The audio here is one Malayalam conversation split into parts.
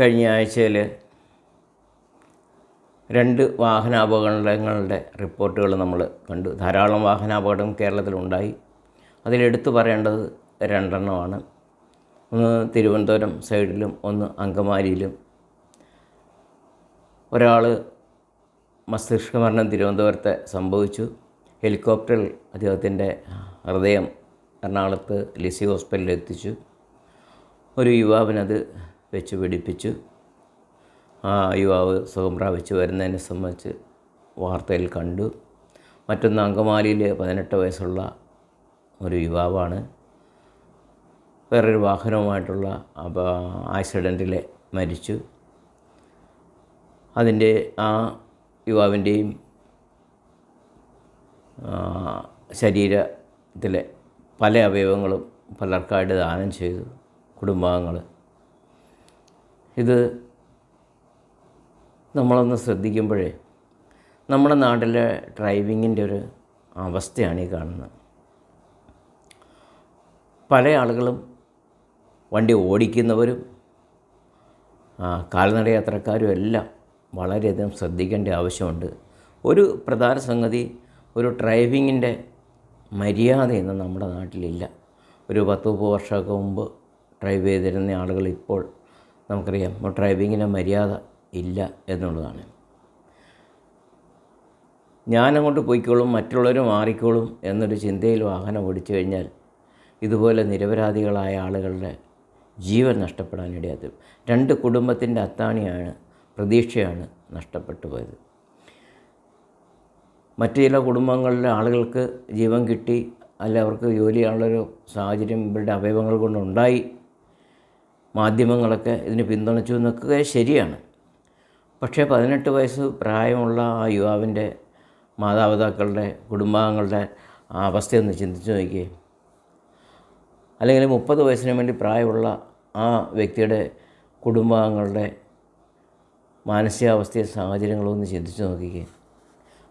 കഴിഞ്ഞ ആഴ്ചയിൽ രണ്ട് വാഹനാപകടങ്ങളുടെ റിപ്പോർട്ടുകൾ നമ്മൾ കണ്ടു. ധാരാളം വാഹനാപകടം കേരളത്തിലുണ്ടായി അതിലെടുത്തു പറയേണ്ടത് രണ്ടെണ്ണമാണ്. ഒന്ന് തിരുവനന്തപുരം സൈഡിലും ഒന്ന് അങ്കമാലിയിലും. ഒരാൾ മസ്തിഷ്ക മരണം തിരുവനന്തപുരത്ത് സംഭവിച്ചു. ഹെലികോപ്റ്ററിൽ അദ്ദേഹത്തിന്റെ ഹൃദയം എറണാകുളത്ത് ലിസി ഹോസ്പിറ്റലിൽ എത്തിച്ചു. ഒരു യുവാവിനത് വെച്ച് പിടിപ്പിച്ചു. ആ യുവാവ് സുഖം പ്രാപിച്ചു വരുന്നതിനെ സംബന്ധിച്ച് വാർത്തയിൽ കണ്ടു. മറ്റൊന്ന് അങ്കമാലിയിൽ പതിനെട്ട് വയസ്സുള്ള ഒരു യുവാവാണ്. വേറൊരു വാഹനവുമായിട്ടുള്ള ആക്സിഡന്റിൽ മരിച്ചു. അതിന്റെ ആ യുവാവിന്റെയും ശരീരത്തിലെ പല അവയവങ്ങളും പലർക്കായിട്ട് ദാനം ചെയ്തു. കുടുംബാംഗങ്ങൾ ഇത് നമ്മളൊന്ന് ശ്രദ്ധിക്കുമ്പോഴേ നമ്മുടെ നാട്ടിലെ ഡ്രൈവിങ്ങിന്റെ ഒരു അവസ്ഥയാണ് ഈ കാണുന്നത്. പല ആളുകളും വണ്ടി ഓടിക്കുന്നവരും കാൽനട യാത്രക്കാരും എല്ലാം വളരെയധികം ശ്രദ്ധിക്കേണ്ട ആവശ്യമുണ്ട്. ഒരു പ്രധാന സംഗതി ഒരു ഡ്രൈവിങ്ങിന്റെ മര്യാദയൊന്നും നമ്മുടെ നാട്ടിലില്ല. ഒരു പത്ത് മുപ്പത് വർഷമൊക്കെ മുമ്പ് ഡ്രൈവ് ചെയ്തിരുന്ന ആളുകൾ ഇപ്പോൾ നമുക്കറിയാം. ഡ്രൈവിങ്ങിന് മര്യാദ ഇല്ല എന്നുള്ളതാണ്. ഞാനങ്ങോട്ട് പോയിക്കോളും മറ്റുള്ളവർ മാറിക്കോളും എന്നൊരു ചിന്തയിൽ വാഹനം ഓടിച്ചു കഴിഞ്ഞാൽ ഇതുപോലെ നിരപരാധികളായ ആളുകളുടെ ജീവൻ നഷ്ടപ്പെടാനിടയാത്തും രണ്ട് കുടുംബത്തിന്റെ അത്താണിയാണ് പ്രതീക്ഷയാണ് നഷ്ടപ്പെട്ടു പോയത്. മറ്റു ചില കുടുംബങ്ങളിലെ ആളുകൾക്ക് ജീവൻ കിട്ടി അല്ല അവർക്ക് ജോലി ചെയ്യാനുള്ളൊരു സാഹചര്യം ഇവരുടെ അവയവങ്ങൾ കൊണ്ടുണ്ടായി. മാധ്യമങ്ങളൊക്കെ ഇതിന് പിന്തുണച്ചു നിൽക്കുക ശരിയാണ്. പക്ഷേ പതിനെട്ട് വയസ്സ് പ്രായമുള്ള ആ യുവാവിന്റെ മാതാപിതാക്കളുടെ കുടുംബാംഗങ്ങളുടെ അവസ്ഥയൊന്ന് ചിന്തിച്ചു നോക്കിയേ. അല്ലെങ്കിൽ മുപ്പത് വയസ്സിന് വേണ്ടി പ്രായമുള്ള ആ വ്യക്തിയുടെ കുടുംബാംഗങ്ങളുടെ മാനസികാവസ്ഥയെ സാഹചര്യങ്ങളൊന്ന് ചിന്തിച്ചു നോക്കിക്കേ.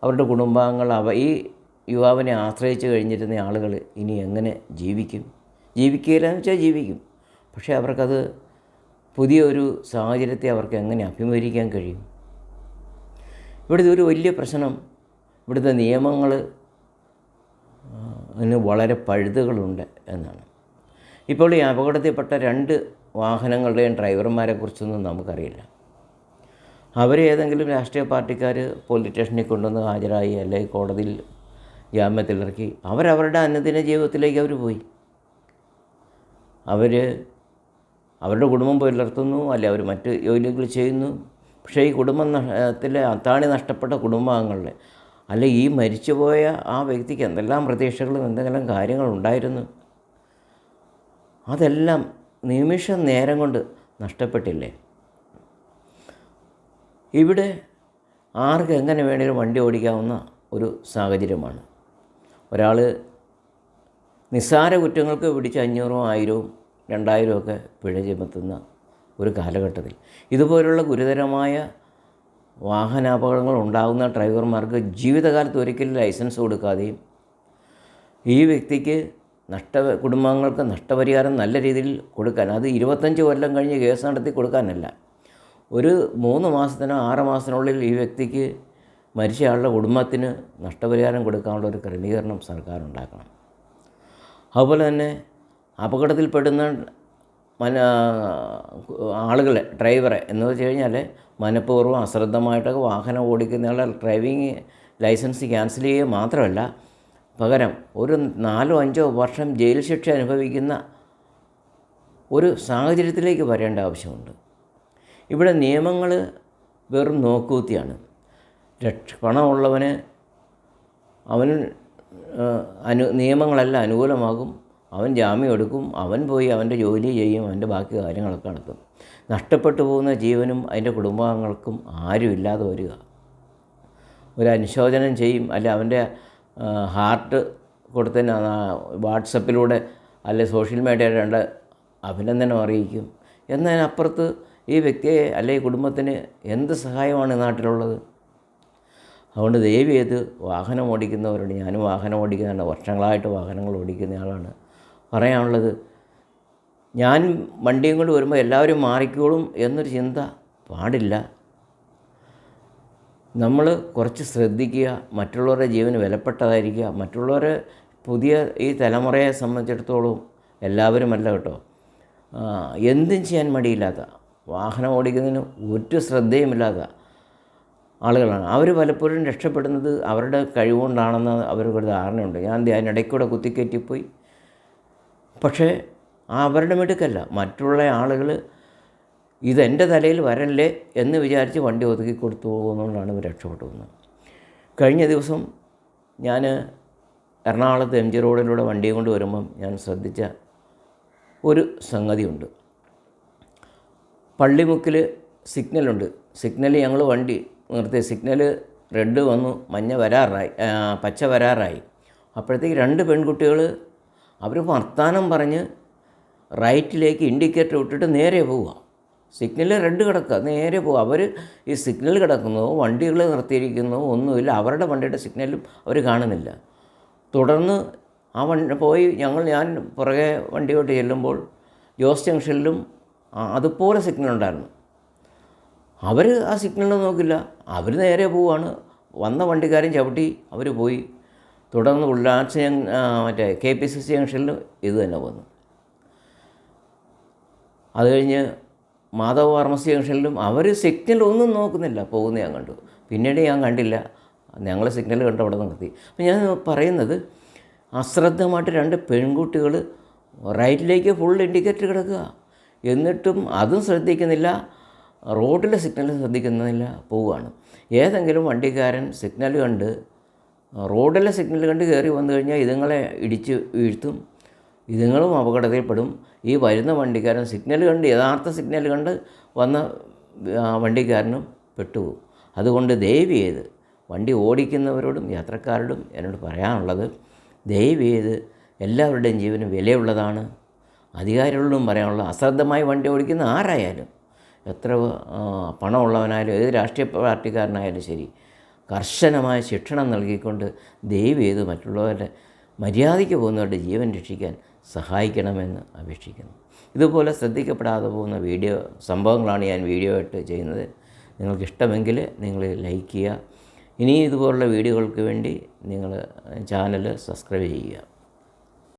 അവരുടെ കുടുംബാംഗങ്ങൾ അവ ഈ യുവാവിനെ ആശ്രയിച്ച് കഴിഞ്ഞിരുന്ന ആളുകൾ ഇനി എങ്ങനെ ജീവിക്കും? ജീവിക്കുകയില്ലെന്ന് വെച്ചാൽ ജീവിക്കും. പക്ഷേ അവർക്കത് പുതിയൊരു സാഹചര്യത്തെ അവർക്ക് എങ്ങനെ അഭിമുഖീകരിക്കാൻ കഴിയും? ഇവിടുത്തെ ഒരു വലിയ പ്രശ്നം ഇവിടുത്തെ നിയമങ്ങൾ അതിന് വളരെ പഴുതുകളുണ്ട് എന്നാണ്. ഇപ്പോൾ ഈ അപകടത്തിൽപ്പെട്ട രണ്ട് വാഹനങ്ങളുടെയും ഡ്രൈവർമാരെ കുറിച്ചൊന്നും നമുക്കറിയില്ല. അവരെ ഏതെങ്കിലും രാഷ്ട്രീയ പാർട്ടിക്കാർ പോലീസ് സ്റ്റേഷനിൽ കൊണ്ടുവന്ന് ഹാജരായി അല്ലെങ്കിൽ കോടതിയിൽ ജാമ്യത്തിലിറക്കി അവരവരുടെ അന്നദിന ജീവിതത്തിലേക്ക് അവർ പോയി. അവർ അവരുടെ കുടുംബം പുലർത്തുന്നു അല്ലെ അവർ മറ്റ് ജോലികൾ ചെയ്യുന്നു. പക്ഷേ ഈ കുടുംബം നഷ്ടത്തിലെ അത്താണി നഷ്ടപ്പെട്ട കുടുംബാംഗങ്ങളുടെ അല്ല ഈ മരിച്ചുപോയ ആ വ്യക്തിക്ക് എന്തെല്ലാം പ്രതീക്ഷകളും എന്തെങ്കിലും കാര്യങ്ങളുണ്ടായിരുന്നു അതെല്ലാം നിമിഷ നേരം കൊണ്ട് നഷ്ടപ്പെട്ടില്ലേ? ഇവിടെ ആർക്ക് എങ്ങനെ വേണേലും വണ്ടി ഓടിക്കാവുന്ന ഒരു സാഹചര്യമാണ്. ഒരാൾ നിസ്സാര കുറ്റങ്ങൾക്ക് പിടിച്ച് അഞ്ഞൂറോ ആയിരവും രണ്ടായിരവും ഒക്കെ പിഴ ചുമത്തുന്ന ഒരു കാലഘട്ടത്തിൽ. ഇതുപോലുള്ള ഗുരുതരമായ വാഹനാപകടങ്ങൾ ഉണ്ടാകുന്ന ഡ്രൈവർമാർക്ക് ജീവിതകാലത്ത് ഒരിക്കലും ലൈസൻസ് കൊടുക്കാതെയും ഈ വ്യക്തിക്ക് നഷ്ട കുടുംബാംഗങ്ങൾക്ക് നഷ്ടപരിഹാരം നല്ല രീതിയിൽ കൊടുക്കാൻ അത് ഇരുപത്തഞ്ച് കൊല്ലം കഴിഞ്ഞ് കേസ് നടത്തി കൊടുക്കാനല്ല. ഒരു മൂന്ന് മാസത്തിനോ ആറ് മാസത്തിനുള്ളിൽ ഈ വ്യക്തിക്ക് മരിച്ചയാളുടെ കുടുംബത്തിന് നഷ്ടപരിഹാരം കൊടുക്കാനുള്ള ഒരു ക്രമീകരണം സർക്കാർ ഉണ്ടാക്കണം അതുപോലെ തന്നെ അപകടത്തിൽപ്പെടുന്ന മന ആളുകളെ ഡ്രൈവറെ എന്ന് വെച്ച് കഴിഞ്ഞാൽ മനഃപൂർവം അശ്രദ്ധമായിട്ടൊക്കെ വാഹനം ഓടിക്കുന്നയാളെ ഡ്രൈവിംഗ് ലൈസൻസ് ക്യാൻസൽ ചെയ്യുക മാത്രമല്ല പകരം ഒരു നാലോ അഞ്ചോ വർഷം ജയിൽ ശിക്ഷ അനുഭവിക്കുന്ന ഒരു സാഹചര്യത്തിലേക്ക് വരേണ്ട ആവശ്യമുണ്ട്. ഇവിടെ നിയമങ്ങൾ വെറും നോക്കൂത്തിയാണ്. രക്ഷ പണമുള്ളവന് അവന് അനു നിയമങ്ങളെല്ലാം അനുകൂലമാകും. അവൻ ജാമ്യം എടുക്കും അവൻ പോയി അവന്റെ ജോലി ചെയ്യും അവന്റെ ബാക്കി കാര്യങ്ങളൊക്കെ നടത്തും. നഷ്ടപ്പെട്ടു പോകുന്ന ജീവനും അതിന്റെ കുടുംബാംഗങ്ങൾക്കും ആരും ഇല്ലാതെ വരിക. ഒരു അനുശോചനം ചെയ്യും അല്ല അവന്റെ ഹാർട്ട് കൊടുത്തതിന് വാട്സപ്പിലൂടെ അല്ലെ സോഷ്യൽ മീഡിയ രണ്ട് അഭിനന്ദനം അറിയിക്കും. എന്നതിനപ്പുറത്ത് ഈ വ്യക്തിയെ അല്ലെ ഈ കുടുംബത്തിന് എന്ത് സഹായമാണ് ഈ നാട്ടിലുള്ളത്? അതുകൊണ്ട് ദയവ് ചെയ്ത് വാഹനം ഓടിക്കുന്നവരോട് ഞാനും വാഹനം ഓടിക്കുന്നതാണ് വർഷങ്ങളായിട്ട് വാഹനങ്ങൾ ഓടിക്കുന്ന ആളാണ്. പറയാനുള്ളത്. ഞാൻ വണ്ടിയും കൊണ്ട് വരുമ്പോൾ എല്ലാവരും മാറിക്കോളും എന്നൊരു ചിന്ത പാടില്ല. നമ്മൾ കുറച്ച് ശ്രദ്ധിക്കുക മറ്റുള്ളവരുടെ ജീവന് വിലപ്പെട്ടതായിരിക്കുക മറ്റുള്ളവരെ പുതിയ ഈ തലമുറയെ സംബന്ധിച്ചിടത്തോളം എല്ലാവരുമല്ല കേട്ടോ. എന്തും ചെയ്യാൻ മടിയില്ലാത്ത വാഹനം ഓടിക്കുന്നതിന് ഒരു ശ്രദ്ധയുമില്ലാത്ത ആളുകളാണ്. അവർ പലപ്പോഴും രക്ഷപ്പെടുന്നത് അവരുടെ കഴിവുകൊണ്ടാണെന്ന് അവർക്കൊരു ധാരണയുണ്ട്. ഞാൻ ദേ അതിനിടയ്ക്കൂടെ കുത്തിക്കയറ്റിപ്പോയി. പക്ഷേ അവരുടെ മിടുക്കല്ല. മറ്റുള്ള ആളുകൾ ഇതെന്റെ തലയിൽ വരല്ലേ എന്ന് വിചാരിച്ച് വണ്ടി ഒതുക്കി കൊടുത്തു പോകുന്നതുകൊണ്ടാണ് ഇവർ രക്ഷപ്പെട്ടു പോകുന്നത് കഴിഞ്ഞ ദിവസം ഞാൻ എറണാകുളത്ത് എം ജി റോഡിലൂടെ വണ്ടി കൊണ്ട് വരുമ്പം ഞാൻ ശ്രദ്ധിച്ച ഒരു സംഗതിയുണ്ട്. പള്ളിമുക്കിൽ സിഗ്നലുണ്ട്. സിഗ്നൽ ഞങ്ങൾ വണ്ടി നിർത്തി. സിഗ്നൽ റെഡ് വന്നു മഞ്ഞ വരാറായി പച്ച വരാറായി. അപ്പോഴത്തേക്ക് രണ്ട് പെൺകുട്ടികൾ അവർ വർത്താനം പറഞ്ഞ് റൈറ്റിലേക്ക് ഇൻഡിക്കേറ്റർ വിട്ടിട്ട് നേരെ പോവുക സിഗ്നൽ റെഡ് കിടക്കുക നേരെ പോവുക അവർ ഈ സിഗ്നൽ കിടക്കുന്നോ വണ്ടികൾ നിർത്തിയിരിക്കുന്നോ ഒന്നുമില്ല. അവരുടെ വണ്ടിയുടെ സിഗ്നലും അവർ കാണുന്നില്ല. തുടർന്ന് ആ വണ്ടി പോയി ഞങ്ങൾ ഞാൻ പുറകെ വണ്ടിയോട്ട് ചെല്ലുമ്പോൾ ജോസ് ജംഗ്ഷനിലും അതുപോലെ സിഗ്നൽ ഉണ്ടായിരുന്നു. അവർ ആ സിഗ്നൽ നോക്കില്ല. അവർ നേരെ പോവുകയാണ് വന്ന വണ്ടിക്കാരൻ ചവിട്ടി അവർ പോയി. തുടർന്ന് ഉള്ളാഴ്ച മറ്റേ കെ പി സി സി ജംഗ്ഷനിൽ ഇത് തന്നെ വന്നു. അത് കഴിഞ്ഞ് മാധവ് ഫാർമസി ജംഗ്ഷനിലും അവർ സിഗ്നൽ ഒന്നും നോക്കുന്നില്ല. പോകുന്ന ഞാൻ കണ്ടു. പിന്നീട് ഞാൻ കണ്ടില്ല. ഞങ്ങൾ സിഗ്നൽ കണ്ട് അവിടെ നിർത്തി. അപ്പം ഞാൻ പറയുന്നത് അശ്രദ്ധമായിട്ട് രണ്ട് പെൺകുട്ടികൾ റൈറ്റിലേക്ക് ഫുൾ ഇൻഡിക്കേറ്റർ കിടക്കുക. എന്നിട്ടും അതും ശ്രദ്ധിക്കുന്നില്ല. റോഡിലെ സിഗ്നൽ ശ്രദ്ധിക്കുന്നില്ല. പോവുകയാണ്. ഏതെങ്കിലും വണ്ടിക്കാരൻ സിഗ്നൽ കണ്ട് റോഡിലെ സിഗ്നൽ കണ്ട് കയറി വന്നു കഴിഞ്ഞാൽ ഇതുങ്ങളെ ഇടിച്ച് വീഴ്ത്തും ഇതുങ്ങളും അപകടത്തിൽപ്പെടും. ഈ വരുന്ന വണ്ടിക്കാരൻ സിഗ്നൽ കണ്ട് യഥാർത്ഥ സിഗ്നൽ കണ്ട് വന്ന വണ്ടിക്കാരനും പെട്ടുപോകും. അതുകൊണ്ട് ദയവ് ചെയ്ത് വണ്ടി ഓടിക്കുന്നവരോടും യാത്രക്കാരോടും എന്നോട് പറയാനുള്ളത് ദയവ് ചെയ്ത് എല്ലാവരുടെയും ജീവന് വിലയുള്ളതാണ്. അധികാരികളോടും പറയാനുള്ളത് അശ്രദ്ധമായി വണ്ടി ഓടിക്കുന്ന ആരായാലും എത്ര പണമുള്ളവനായാലും ഏത് രാഷ്ട്രീയ പാർട്ടിക്കാരനായാലും ശരി കർശനമായ ശിക്ഷണം നൽകിക്കൊണ്ട് ദൈവം ഏത് മറ്റുള്ളവരുടെ മര്യാദയ്ക്ക് പോകുന്നവരുടെ ജീവൻ രക്ഷിക്കാൻ സഹായിക്കണമെന്ന് അപേക്ഷിക്കുന്നു. ഇതുപോലെ ശ്രദ്ധിക്കപ്പെടാതെ പോകുന്ന വീഡിയോ സംഭവങ്ങളാണ് ഞാൻ വീഡിയോ ആയിട്ട് ചെയ്യുന്നത്. നിങ്ങൾക്ക് ഇഷ്ടമെങ്കിൽ നിങ്ങൾ ലൈക്ക് ചെയ്യുക. ഇനി ഇതുപോലുള്ള വീഡിയോകൾക്ക് വേണ്ടി നിങ്ങൾ ചാനൽ സബ്സ്ക്രൈബ് ചെയ്യുക.